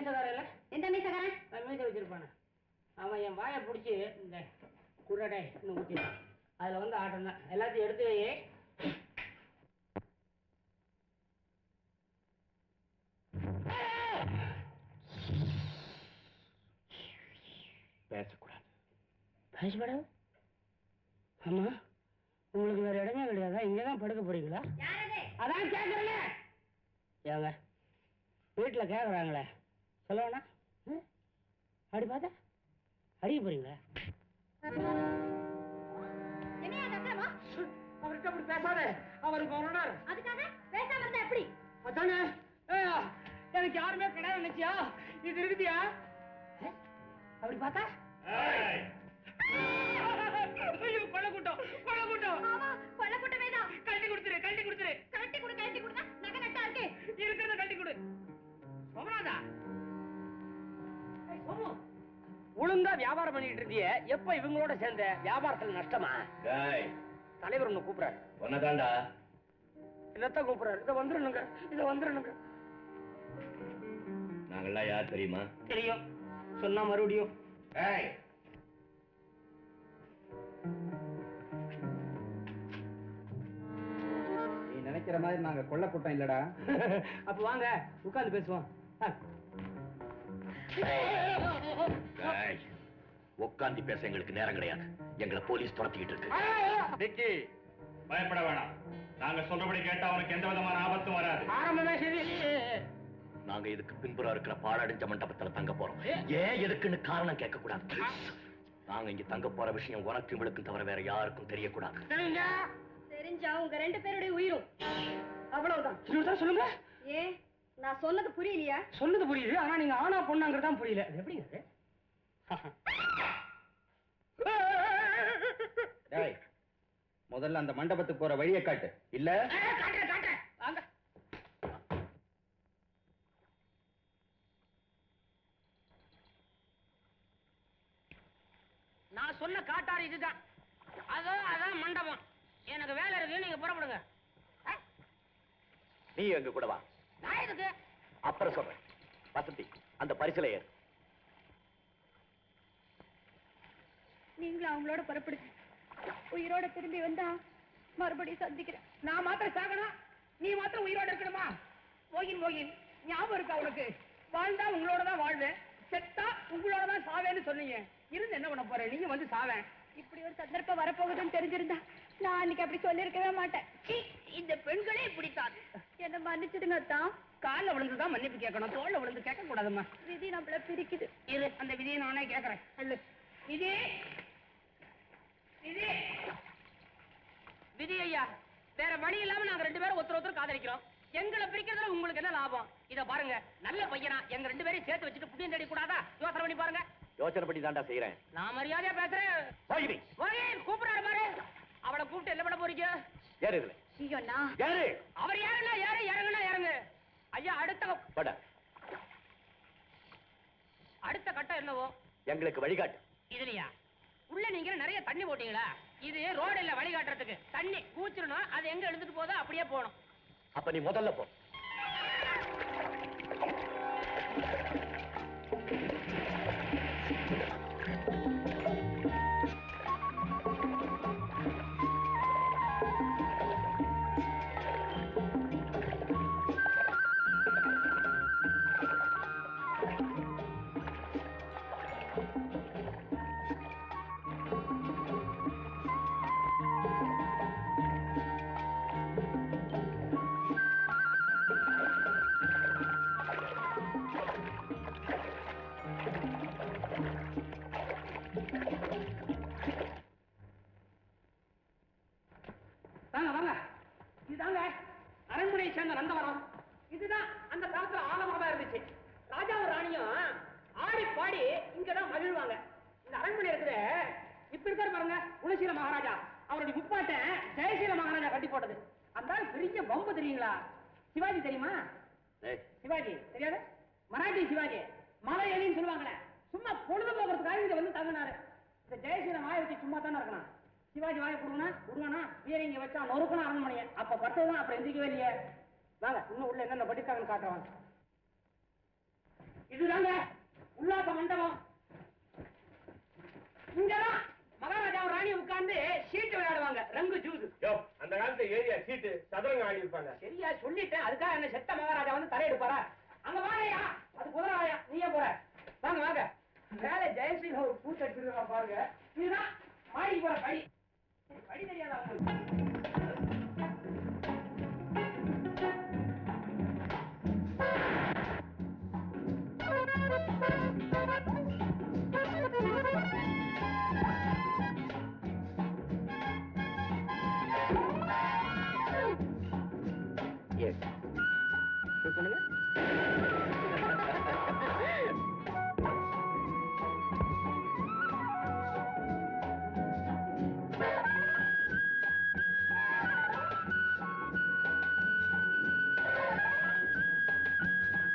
மீசக்காரன் இல்ல எந்த மீசக்காரன் அவன் மீசை வச்சிருப்பானே. அவன் என் வாயை பிடிச்சி இந்த குரடை இன்னும் ஊற்றி அதில் வந்து ஆட்டம் தான். எல்லாத்தையும் எடுத்து வை. பேசக்கூடாது. பேசப்படாது? ஆமா உங்களுக்கு வேற இடமே கிடையாதா. இங்கே தான் படுக்க போறீங்களா? அதான் கேட்குறேங்க ஏங்க வீட்டில் கேட்குறாங்களே சொல்ல வேணா ம்? அப்படி பார்த்தா அடிக்க போறீங்களா அவர்கிட்ட அப்படி பேசாத. அவருக்கு வரணும் அதுக்காக பேசாம இருந்தா எப்படி? அதானே? எனக்கு யாருமே கிடையாது நினைச்சியா இது இருக்குதியா? அப்படி பார்த்தா? ஒழுங்கா வியாபாரம் பண்ணிட்டு இருந்திய எப்ப இவங்களோட சேர்ந்த வியாபாரத்துல நஷ்டமா? டேய். தலைவர் ஒண்ணு கூப்பிடுறாரு. உன்னதாண்டா என்னத்தான் கூப்பிடுறாரு? இதை வந்துடணுங்க இதை வந்துடணுங்க நாங்கெல்லாம் யார் தெரியுமா? தெரியும். சொன்னா மறுபடியும். நீ நினைக்கிற மாதிரி நாங்க கொள்ள கூட்டம் இல்லடா. அப்ப வாங்க உட்கார்ந்து பேசுவோம். உட்காந்து பேச எங்களுக்கு நேரம் கிடையாது. எங்களை போலீஸ் துரத்திக்கிட்டு இருக்கு. பயப்பட வேணாம். நாங்க சொல்றபடி கேட்டா அவனுக்கு எந்த விதமான ஆபத்தும் வராது. ஆரம்பமே சரி. நாங்க இதுக்கு பின்புறம் இருக்கிற பாழடைஞ்ச மண்டபத்துல தங்க போறோம். ஏன் எதுக்குன்னு காரணம் கேட்க கூடாது நாங்க இங்க தங்க போற விஷயம் உனக்கும் இவளுக்கும் தவிர வேற யாருக்கும் தெரியக்கூடாது. தெரிஞ்சா? உங்க ரெண்டு பேருடைய உயிரும். அவ்வளவுதான். சொல்லுங்க. ஏ நான் சொன்னது புரியலையா? சொன்னது புரியுது ஆனா நீங்க ஆனா பொண்ணாங்கிறது தான் புரியல எப்படிங்க டேய் முதல்ல அந்த மண்டபத்துக்கு போற வழியை காட்டு. இல்ல. நான் சொன்ன காட்டாறு இதுதான். அதோ அதான் மண்டபம். எனக்கு வேலை இருக்கு நீங்க புறப்படுங்க. நீ எங்க கூட வா. நான் எதுக்கு? அப்புறம் சொல்றேன். வசந்தி அந்த பரிசுல ஏறு. நீங்களும் அவங்களோட புறப்படுங்க. உயிரோட திரும்பி வந்தா மறுபடியும் சந்திக்கிறேன். நான் மாத்திரம் சாகணும். நீ மாத்திரம் உயிரோட இருக்கணுமா? மோகின் மோகின் ஞாபகம் இருக்கா உனக்கு? வாழ்ந்தா உங்களோட தான் வாழ்வேன். செத்தா உங்களோட தான் சாவேன்னு சொன்னீங்க. இருந்து என்ன பண்ண போறேன் நீங்க வந்து சாவேன். இப்படி ஒரு சந்தர்ப்பம் வரப்போகுதுன்னு தெரிஞ்சிருந்தா நான் அன்னைக்கு அப்படி சொல்லிருக்கவே மாட்டேன். இந்த பெண்களே இப்படித்தான். என்ன மன்னிச்சிடுங்க தான் கால்ல விழுந்துதான் மன்னிப்பு கேட்கணும். தோல்ல விழுந்து கேட்க கூடாதும்மா விதி நம்மள பிரிக்குது. இரு அந்த விதியை நானே கேட்கறேன். இதே விதி விதி. விதி ஐயா வேற வழி இல்லாம நாங்க ரெண்டு பேரும் ஒருத்தர் ஒருத்தர் காதலிக்கிறோம். எங்களை பிரிக்கிறதுல உங்களுக்கு என்ன லாபம்? இத பாருங்க நல்ல பையனா எங்க ரெண்டு பேரையும் சேர்த்து வச்சுட்டு புண்ணியம் தேடி கூடாதா? யோசனை பண்ணி பாருங்க. யோசனை பண்ணி தாண்டா செய்யறேன் நான் மரியாதையா பேசுறேன். கூப்பிடாரு பாரு. அவளை கூப்பிட்டு என்ன பண்ண போறீங்க? இதுல? ஏறு அவர் ஏறுனா ஏறு இறங்குனா இறங்கு. ஐயா அடுத்த பட. அடுத்த கட்டம் என்னவோ? எங்களுக்கு வழிகாட்டு. இதுலயா? உள்ள நீங்க நிறைய தண்ணி போட்டீங்களா? இது ரோடு இல்ல வழிகாட்டுறதுக்கு? தண்ணி கூச்சிடணும் அது எங்க எழுந்துட்டு போதோ அப்படியே போகணும். அப்ப நீ முதல்ல போ. வாங்க வாங்க. இதுதாங்க அரண்மனையை சேர்ந்த நந்தவனம். இதுதான் அந்த காலத்துல ஆலமரமா இருந்துச்சு. ராஜாவும் ராணியும் ஆடி பாடி இங்கதான் மகிழ்வாங்க. இந்த அரண்மனை இருக்கிற இப்ப இருக்காரு பாருங்க குலசீல மகாராஜா. அவருடைய முப்பாட்டன் ஜெயசீல மகாராஜா கட்டி போட்டது. அந்த பெரிய பம்பு தெரியுங்களா? சிவாஜி தெரியுமா? சிவாஜி தெரியாது? மராட்டி சிவாஜி. மலை எலின்னு சொல்லுவாங்களே. சும்மா பொழுது போகிறதுக்காக இங்க வந்து தங்கினாரு. இந்த ஜெயசீலம் வாய வச்சு சும்மா தானே இருக்கணும் சிவாஜி வாய கொடுங்கனா விடுவானா வீர இங்க வச்சா நொறுக்கணும் அரண்மனையை. அப்ப பட்டதுதான் அப்புறம் எந்திரிக்கவே இல்லையே. வாங்க இன்னும் உள்ள என்னென்ன படிக்காங்கன்னு காட்டுறவாங்க இதுதாங்க உல்லாச மண்டபம். இங்கதான் மகாராஜா ராணி உட்கார்ந்து சீட்டு விளையாடுவாங்க. ரங்கு ஜூது அந்த காலத்து ஏரியா சீட்டு சதுரங்க ஆடி இருப்பாங்க சரியா சொல்லிட்டேன் அதுக்காக என்ன செத்த மகாராஜா வந்து தலையெடுப்பாரா? அங்க வாங்கயா அது குதிரையா நீயே போற. வாங்க வாங்க. மேல ஜெயஸ்ரீ ஒரு பூ பாருங்க. இதுதான் மாடிக்கு போற படி. படி தெரியாதா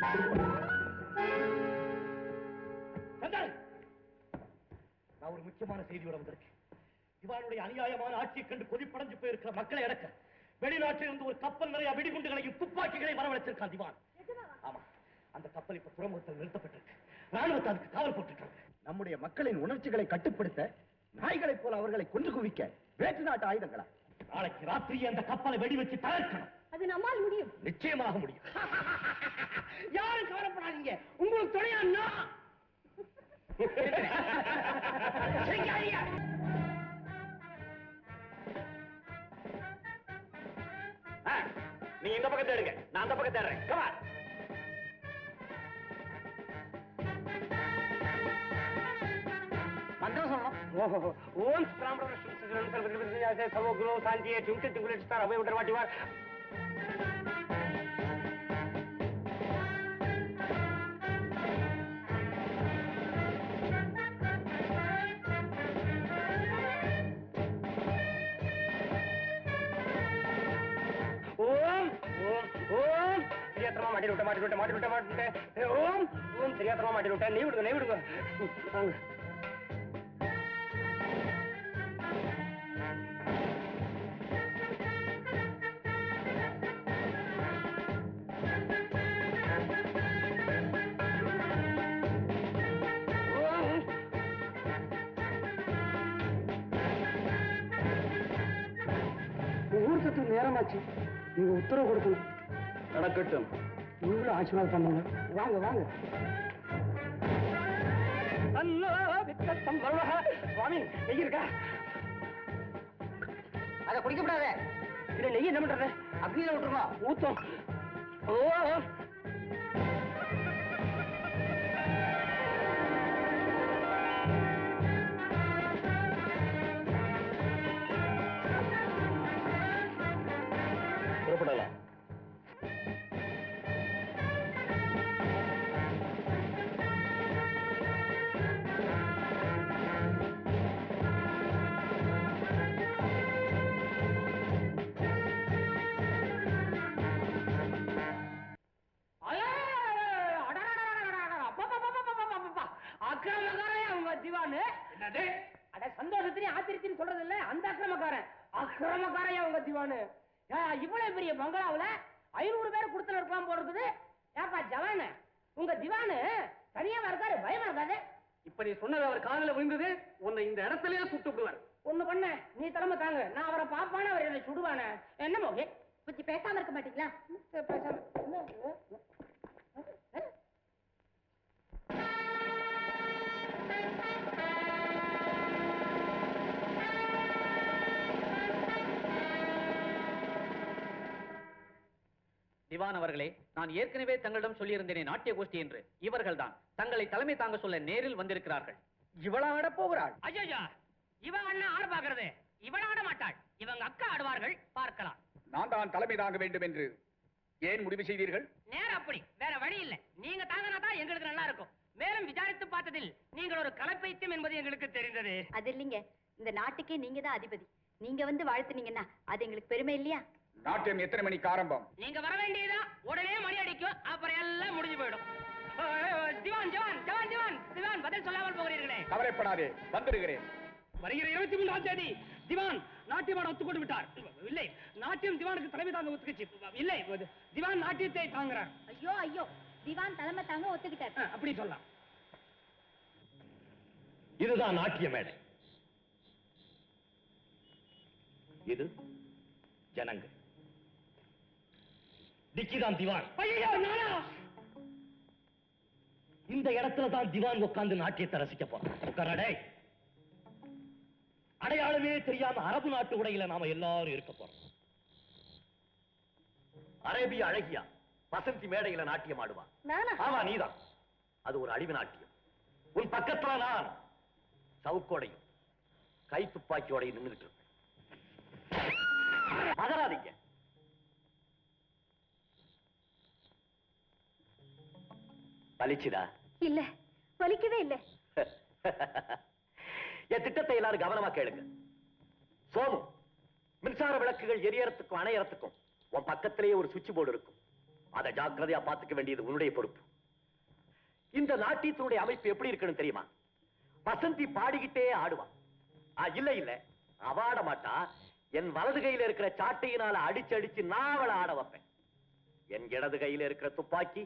நான் ஒரு முக்கியமான செய்தியோட வந்திருக்கேன். இவனுடைய அநியாயமான ஆட்சியை கண்டு கொதிப்படைஞ்சு போயிருக்கிற மக்களை அடக்க வெளிநாட்டில் இருந்து ஒரு கப்பல் நிறைய வெடிகுண்டுகளையும் துப்பாக்கிகளையும் வரவழைச்சிருக்கான் திவான். ஆமா அந்த கப்பல் இப்ப துறைமுகத்தில் நிறுத்தப்பட்டிருக்கு. ராணுவத்தை அதுக்கு காவல் போட்டிருக்காங்க நம்முடைய மக்களின் உணர்ச்சிகளை கட்டுப்படுத்த நாய்களைப் போல அவர்களை கொன்று குவிக்க வேற்று நாட்டு ஆயுதங்களா? நாளைக்கு ராத்திரி அந்த கப்பலை வெடி வச்சு தகர்க்கணும். அது நம்மால் முடியும் நிச்சயமாக முடியும் யாரும் கவலைப்படாதீங்க உங்களுக்கு துணையா நீ இந்த பக்கத்தை எடுங்க நான் அந்த பக்கத்தை எடுறேன் சொல்லணும் ஓம் பிராமண சமோ குரு சாந்தியே டிங்குலேட் ஸ்டார் அபய விடர் வாட்டி மாட்டி விட்ட மாட்டி விட்ட மாட்டி விட்ட மாட்டி விட்ட ஓம் ஓம் தெரியாத்தமா மாட்டி விட்ட நீ விடுங்க நீ விடுங்க. வாங்க. நேரமாச்சு. நீங்க உத்தரவு கொடுக்கணும். நடக்கட்டும். நீங்களும் ஆசீர்வாதம் பண்ணுங்க வாங்க வாங்க. சுவாமி நெய் இருக்கா? அதை குடிக்கப்படாத. இல்ல நெய் என்ன பண்றது? அக்னியில விட்டுருமா ஊத்தம். ஓ என்னது? அட சந்தோஷத்திலையும் ஆத்திரத்திலையும் சொல்றது இல்ல அந்த அக்கிரமக்காரன். அக்கிரமக்காரன் அவங்க திவானு? ஏ, இவ்வளவு பெரிய பங்களாவுல ஐநூறு பேர் கொடுத்துல இருக்கலாம் போல இருக்குது ஏப்பா ஜவானு? உங்க திவானு தனியாவா இருக்காரு பயமா இருக்காது இப்ப நீ சொன்னது அவர் காதுல விழுந்தது உன்னை இந்த இடத்துலயே சுட்டு விடுவார் ஒண்ணு பண்ண. நீ தலைமை தாங்க. நான் அவரை பாப்பானே அவர் என்னை சுடுவானே. என்ன மோகே கொஞ்சம் பேசாம இருக்க மாட்டீங்களா? பேசாம திவான் அவர்களே நான் ஏற்கனவே தங்களிடம் சொல்லியிருந்தேனே நாட்டிய கோஷ்டி என்று. இவர்கள்தான் தங்களை தலைமை தாங்க சொல்ல நேரில் வந்திருக்கிறார்கள். இவளா ஆட போகிறாள். ஐயா இவன் அண்ணா ஆட பாக்குறது இவன் ஆட மாட்டாள். இவங்க அக்கா ஆடுவார்கள் பார்க்கலாம். நான் தான் தலைமை தாங்க வேண்டும் என்று. ஏன் முடிவு செய்தீர்கள்? நேரம் அப்படி வேற வழி இல்ல. நீங்க தாங்கினா தான் எங்களுக்கு நல்லா இருக்கும். மேலும் விசாரித்து பார்த்ததில் நீங்கள் ஒரு கலப்பைத்தியம் என்பது எங்களுக்கு தெரிந்தது. அது இல்லைங்க. இந்த நாட்டுக்கே நீங்க தான் அதிபதி. நீங்க வந்து வாழ்த்துனீங்கன்னா அது எங்களுக்கு பெருமை இல்லையா? நாட்டியம் எத்தனை மணிக்கு ஆரம்பம்? நீங்க வர வேண்டியதா? உடனே மணி அடிக்கும். அப்புறம் எல்லாம் முடிஞ்சு போயிடும். திவான் திவான் திவான் திவான் திவான் பதில் சொல்லாமல் போகிறீர்களே. கவலைப்படாதே வந்துடுகிறேன் வருகிற இருபத்தி மூன்றாம் தேதி திவான் நாட்டியமாட ஒத்துக்கொண்டு விட்டார். இல்லை நாட்டியம் திவானுக்கு தலைமை தாங்க ஒத்துக்குச்சு. இல்லை திவான் நாட்டியத்தை தாங்குறார். ஐயோ ஐயோ திவான் தலைமை தாங்க ஒத்துக்கிட்டார். அப்படி சொல்லலாம். இதுதான் நாட்டிய மேடை. இது ஜனங்க டிக்கிதான் திவான். இந்த இடத்துல தான் திவான் உட்கார்ந்து நாட்டியத்தை ரசிக்க போறான். அடையாளமே தெரியாம அரபு நாட்டு உடையில நாம எல்லாரும் இருக்க போறோம். அரேபிய அழகியா வசந்தி மேடையில நாட்டியம் ஆடுவான். ஆமா நீதான். அது ஒரு அழிவு நாட்டியம். உன் பக்கத்துல நான் சவுக்கோடையும் கை துப்பாக்கியோடையும் நின்றுகிட்டு இருப்பேன். பதறாதீங்க பலிச்சுதா இல்ல வலிக்கவே இல்ல. என் திட்டத்தை எல்லாரும் கவனமா கேளுங்க. சோமு மின்சார விளக்குகள் எரியறதுக்கும் அணையறதுக்கும் உன் பக்கத்திலேயே ஒரு சுவிட்ச் போர்டு இருக்கும். அதை ஜாக்கிரதையா பார்த்துக்க வேண்டியது உன்னுடைய பொறுப்பு. இந்த நாட்டியத்தினுடைய அமைப்பு எப்படி இருக்குன்னு தெரியுமா? வசந்தி பாடிக்கிட்டே ஆடுவான். இல்ல இல்ல. அவ ஆட மாட்டா. என் வலது கையில இருக்கிற சாட்டையினால அடிச்சு அடிச்சு நான் அவளை ஆட வைப்பேன். என் இடது கையில இருக்கிற துப்பாக்கி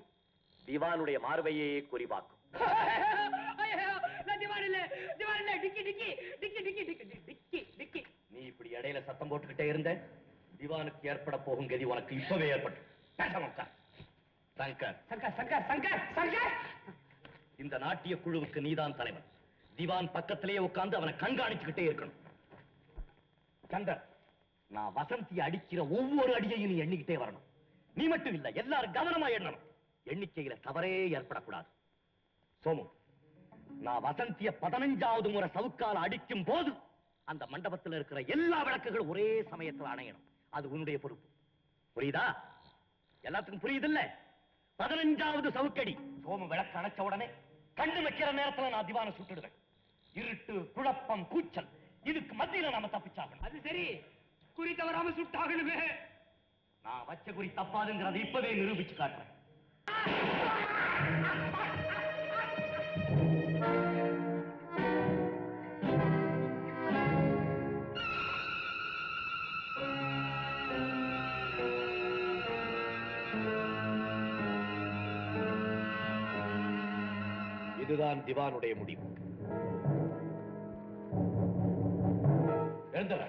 திவானுடைய மார்பையே டிக்கி டிக்கி நீ இப்படி இடையில சத்தம் போட்டுக்கிட்டே இருந்த திவானுக்கு ஏற்பட போகும் கதி உனக்கு இப்பவே ஏற்பட்டு. சங்கர். சங்கர் சங்கர் சங்கர் சங்கர்! இந்த நாட்டிய குழுவுக்கு நீதான் தலைவன். திவான் பக்கத்திலேயே உட்கார்ந்து அவனை கண்காணிச்சுக்கிட்டே இருக்கணும். சங்கர் நான் வசந்தி அடிக்கிற ஒவ்வொரு அடியையும் நீ எண்ணிக்கிட்டே வரணும். நீ மட்டும் இல்ல எல்லாரும் கவனமா எண்ணணும். எண்ணிக்கையில தவறே ஏற்படக்கூடாது. சோமு நான் வசந்திய பதினஞ்சாவது முறை சவுக்கால அடிக்கும் போது அந்த மண்டபத்தில் இருக்கிற எல்லா விளக்குகளும் ஒரே சமயத்தில் அணையணும். அது உன்னுடைய பொறுப்பு. புரியுதா? எல்லாத்துக்கும் புரியுதுல்ல? பதினஞ்சாவது சவுக்கடி. சோமு விளக்கு அணைச்ச உடனே கண்டு வைக்கிற நேரத்துல நான் திவான சுட்டுடுவேன். இருட்டு குழப்பம் கூச்சல். இதுக்கு மத்தியில நாம தப்பிச்சாகணும். அது சரி. குறி தவறாம சுட்டாகணுமே. நான் வச்ச குறி தப்பாதுங்கிறதை இப்பவே நிரூபிச்சு காட்டுறேன். இதுதான் திவானுடைய முடிவு. எழுந்துற